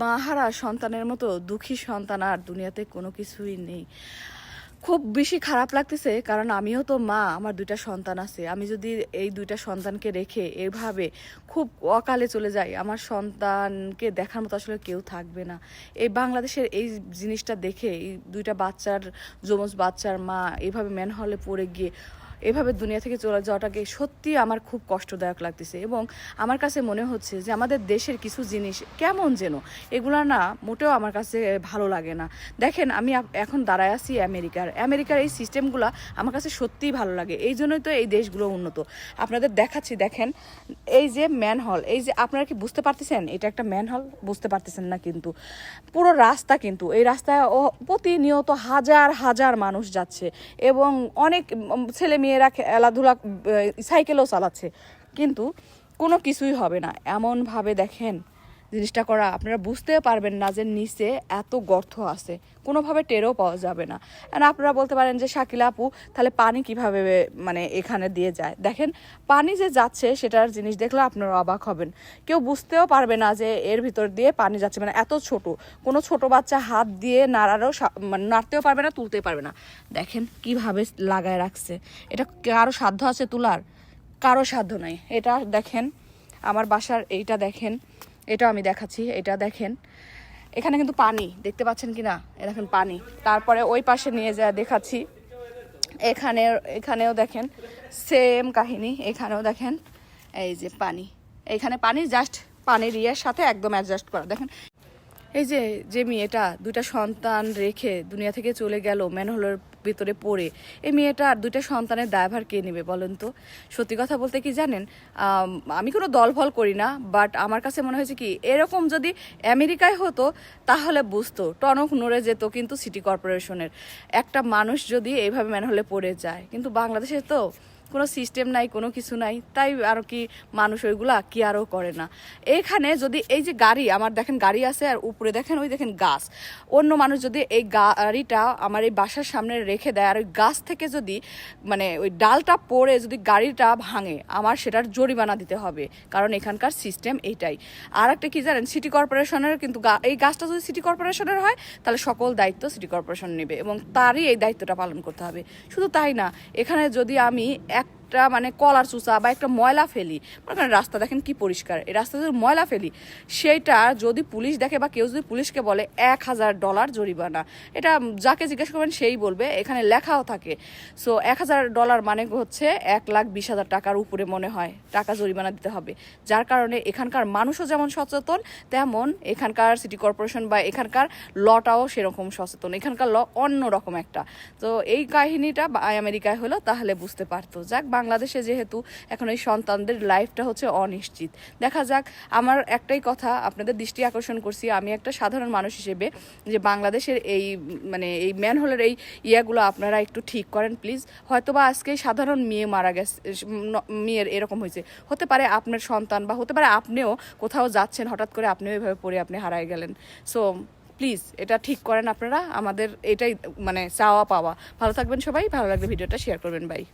মাহারা সন্তানের মতো দুঃখী সন্তান আর দুনিয়াতে কোনো কিছুই নেই। খুব বেশি খারাপ লাগতেছে, কারণ আমিও তো মা, আমার দুইটা সন্তান আছে। আমি যদি এই দুইটা সন্তানকে রেখে এভাবে খুব অকালে চলে যাই, আমার সন্তানকে দেখার মতো আসলে কেউ থাকবে না। এই বাংলাদেশের এই জিনিসটা দেখে, এই দুইটা বাচ্চার, যমজ বাচ্চার মা এভাবে ম্যানহলে পড়ে গিয়ে এভাবে দুনিয়া থেকে চলে যাওয়াটাকে সত্যি আমার খুব কষ্টদায়ক লাগতেছে এবং আমার কাছে মনে হচ্ছে যে আমাদের দেশের কিছু জিনিস কেমন যেন এগুলা না মোটেও আমার কাছে ভালো লাগে না। দেখেন, আমি এখন দাঁড়ায় আছি আমেরিকার। আমেরিকার এই সিস্টেমগুলো আমার কাছে সত্যিই ভালো লাগে। এই জন্যই তো এই দেশগুলো উন্নত। আপনাদের দেখাচ্ছি, দেখেন, এই যে ম্যান হল এই যে আপনারা কি বুঝতে পারতেছেন? এটা একটা ম্যান হল বুঝতে পারতেছেন না কিন্তু। পুরো রাস্তা কিন্তু, এই রাস্তায় প্রতিনিয়ত হাজার হাজার মানুষ যাচ্ছে এবং অনেক ছেলে ছেলে মেয়েরা খেলাধুলা সাইকেলও চালাচ্ছে। কিন্তু কোনো কিছুই হবে না। এমনভাবে দেখেন জিনিসটা করা আপনারা বুঝতে পারবেন না যে নিচে এত গর্ত আছে। কোনোভাবে টেরও পাওয়া যাবে না। আর আপনারা বলতে পারেন যে, শাকিলা আপু, তাহলে পানি কীভাবে মানে এখানে দিয়ে যায়? দেখেন, পানি যে যাচ্ছে, সেটার জিনিস দেখলে আপনারা অবাক হবেন। কেউ বুঝতেও পারবে না যে, এর ভিতর দিয়ে পানি যাচ্ছে। মানে এত ছোট। কোনো ছোট বাচ্চা হাত দিয়ে নাড়ারও মানে নাড়তেও পারবে না তুলতে পারবে না। দেখেন, কীভাবে লাগায় রাখছে। এটা কারও সাধ্য আছে তোলার? কারও সাধ্য নাই। এটা দেখেন, আমার বাসার এইটা দেখেন এটা আমি দেখাচ্ছি, এটা দেখেন। এখানে কিন্তু পানি, দেখতে পাচ্ছেন কি না এ দেখেন পানি। তারপরে ওই পাশে নিয়ে যা দেখাচ্ছি, এখানে, এখানেও দেখেন, সেম কাহিনী, এখানেও দেখেন, এই যে পানি। এখানে পানি জাস্ট পানির ইয়ের সাথে একদম অ্যাডজাস্ট করা। দেখেন এই যে যে মেয়েটা দুইটা সন্তান রেখে দুনিয়া থেকে চলে গেল ম্যানহোলের ভিতরে পড়ে। এই মেয়েটার দুইটা সন্তানের দায়ভার কে নেবে বলেন তো? সত্যি কথা বলতে কি জানেন? আমি কোনো দল ফল করি না বাট আমার কাছে মনে হয়েছে কি, এরকম যদি আমেরিকায় হতো, তাহলে বুঝতো, টনক নড়ে যেত কিন্তু সিটি কর্পোরেশনের একটা মানুষ যদি এইভাবে ম্যানহোলে পড়ে যায়, কিন্তু বাংলাদেশে তো কোনো সিস্টেম নাই, কোনো কিছু নাই, তাই আর কি মানুষ ওইগুলা কি আরও করে না। এখানে যদি এই যে গাড়ি, আমার দেখেন গাড়ি আছে আর উপরে দেখেন, ওই দেখেন গাছ। অন্য মানুষ যদি এই গাড়িটা আমার এই বাসার সামনে রেখে দেয় আর ওই গাছ থেকে যদি মানে ওই ডালটা পড়ে যদি গাড়িটা ভাঙে, আমার সেটার জরিমানা দিতে হবে। কারণ এখানকার সিস্টেম এইটাই আর একটা কি জানেন সিটি কর্পোরেশনের কিন্তু এই গাছটা যদি সিটি কর্পোরেশনের হয়, তাহলে সকল দায়িত্ব সিটি কর্পোরেশন নেবে এবং তারই এই দায়িত্বটা পালন করতে হবে। শুধু তাই না, এখানে যদি আমি একটা মানে কলার চুচা বা একটা ময়লা ফেলি। মনে রাস্তা দেখেন কি পরিষ্কার। এই রাস্তা যদি ময়লা ফেলি সেইটা যদি পুলিশ দেখে বা কেউ যদি পুলিশকে বলে, এক হাজার ডলার জরিমানা। এটা যাকে জিজ্ঞেস করবেন সেই বলবে, এখানে লেখাও থাকে। সো এক হাজার ডলার মানে হচ্ছে এক লাখ বিশ হাজার টাকার উপরে মনে হয় টাকা জরিমানা দিতে হবে। যার কারণে এখানকার মানুষও যেমন সচেতন, তেমন এখানকার সিটি কর্পোরেশন বা এখানকার লটাও সেরকম সচেতন। এখানকার ল অন্য রকম একটা। তো এই কাহিনীটা আমেরিকায় হলো, তাহলে বুঝতে পারতো। যাক বাংলাদেশে যেহেতু এখন এই সন্তানদের লাইফটা হচ্ছে অনিশ্চিত। দেখা যাক, আমার একটাই কথা, আপনাদের দৃষ্টি আকর্ষণ করছি, আমি একটা সাধারণ মানুষ হিসেবে যে বাংলাদেশের এই মানে এই ম্যানহোলের এই ইয়াগুলো আপনারা একটু ঠিক করেন প্লিজ হয়তোবা আজকে সাধারণ মেয়ে মারা গেছে মেয়ের এরকম হয়েছে। হতে পারে আপনার সন্তান বা হতে পারে আপনিও কোথাও যাচ্ছেন, হঠাৎ করে আপনিও এভাবে পড়ে আপনি হারায় গেলেন। সো প্লিজ এটা ঠিক করেন আপনারা, আমাদের এটাই মানে চাওয়া পাওয়া। ভালো থাকবেন সবাই, ভালো লাগলে ভিডিওটা শেয়ার করবেন বাই